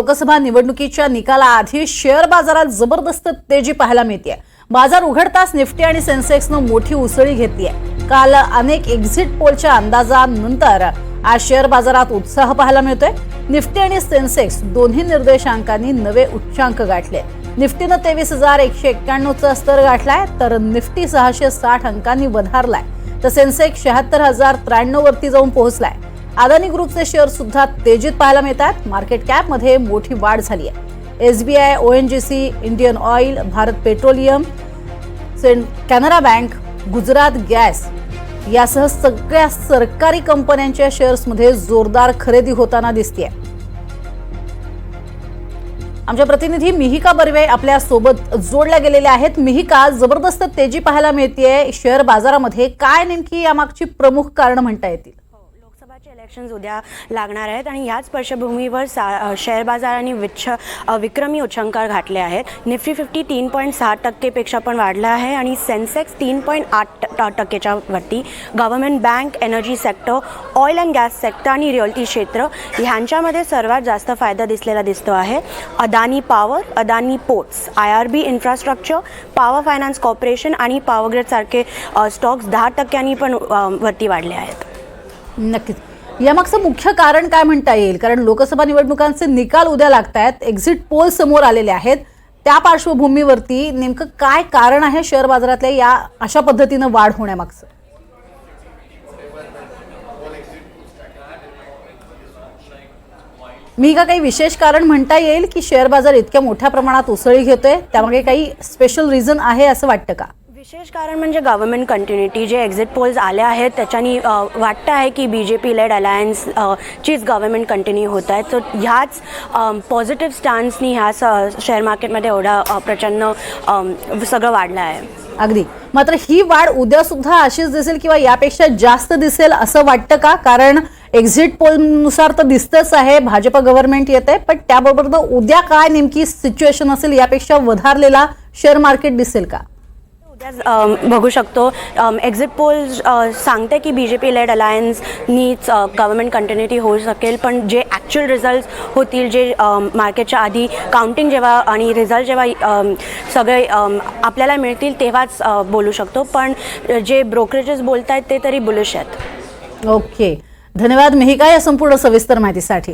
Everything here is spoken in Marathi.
लोकसभा निवडणुकीच्या निकालाआधी शेअर बाजारात जबरदस्त तेजी पाहायला मिळते बाजार उघडताच निफ्टी आणि सेन्सेक्सनं मोठी उसळी घेतली आहे काल अनेक एक्झिट पोलच्या अंदाजानंतर आज शेअर बाजारात उत्साह पाहायला मिळतोय. निफ्टी आणि सेन्सेक्स दोन्ही निर्देशांकांनी नवे उच्चांक गाठले. निफ्टीनं तेवीस हजार एकशे एक्क्याण्णवचा स्तर गाठलाय तर निफ्टी सहाशे साठ अंकांनी वधारलाय. तर सेन्सेक्स शहात्तर हजार त्र्याण्णव वरती जाऊन पोहोचलाय. अदानी ग्रुपचे शेअर सुद्धा तेजीत पाहायला मिळतात. मार्केट कॅपमध्ये मोठी वाढ झाली आहे. एसबीआय सी इंडियन ऑइल भारत पेट्रोलियम सेंट कॅनरा बँक गुजरात गॅस यासह सगळ्या सरकारी कंपन्यांच्या शेअर्समध्ये जोरदार खरेदी होताना दिसते आमच्या प्रतिनिधी मिहिका बर्वे आपल्यासोबत जोडल्या गेलेल्या आहेत. मिहिका जबरदस्त तेजी पाहायला मिळतेय. शेअर बाजारामध्ये काय नेमकी यामागची प्रमुख कारण म्हणता येतील? इलेक्शन्स उद्या लागणार आहेत आणि याच पार्श्वभूमीवर सा शेअर बाजाराने विच्छ विक्रमी उच्चांकार घातले आहेत. निफ्टी फिफ्टी तीन पॉईंट सहा टक्केपेक्षा पण वाढला आहे आणि सेन्सेक्स तीन पॉईंट आठ टक्केच्या वरती. Government bank energy sector oil and gas sector आणि रिअल्टी क्षेत्र ह्यांच्यामध्ये सर्वात जास्त फायदा दिसलेला दिसतो आहे. Adani power Adani ports I R B infrastructure power finance corporation आणि पॉवरग्रेडसारखे स्टॉक्स दहा टक्क्यांनी पण वरती वाढले आहेत. नक्कीच. यामागचं मुख्य कारण काय म्हणता येईल? कारण लोकसभा निवडणुकांचे निकाल उद्या लागत आहेत एक्झिट पोल समोर आलेले आहेत. त्या पार्श्वभूमीवरती नेमकं काय कारण आहे शेअर बाजारातल्या या अशा पद्धतीनं वाढ होण्यामागचं? मी का काही विशेष कारण म्हणता येईल की शेअर बाजार इतक्या मोठ्या प्रमाणात उसळी घेतोय? त्यामागे काही स्पेशल रिझन आहे असं वाटतं का? विशेष कारण म्हणजे गव्हर्नमेंट कंटिन्युटी जे एक्झिट पोल्स आले आहेत त्याच्यानी वाटतं आहे की B J P led alliance चीच गव्हर्नमेंट कंटिन्यू होत आहे तर ह्याच पॉझिटिव्ह स्टान्सनी ह्या शेअर मार्केटमध्ये एवढा प्रचंड सगळं वाढलं आहे. अगदी. मात्र ही वाढ उद्या सुद्धा अशीच दिसेल किंवा यापेक्षा जास्त दिसेल असं वाटतं का? कारण एक्झिट पोलनुसार तर दिसतंच आहे भाजप गव्हर्नमेंट येत आहे पण त्याबरोबर उद्या काय नेमकी सिच्युएशन असेल यापेक्षा वधारलेला शेअर मार्केट दिसेल का? बघू शकतो. एक्झिट पोल सांगते की बी जे पी लेड अलायन्सनीच गव्हर्नमेंट कंटिन्युटी होऊ शकेल पण जे ॲक्च्युअल रिझल्ट होतील जे मार्केटच्या आधी काउंटिंग जेव्हा आणि रिझल्ट जेव्हा सगळे आपल्याला मिळतील तेव्हाच बोलू शकतो. पण जे ब्रोकरेजेस बोलत आहेत ते तरी बुलिश आहेत. ओके धन्यवाद. मेहिका या संपूर्ण सविस्तर माहितीसाठी?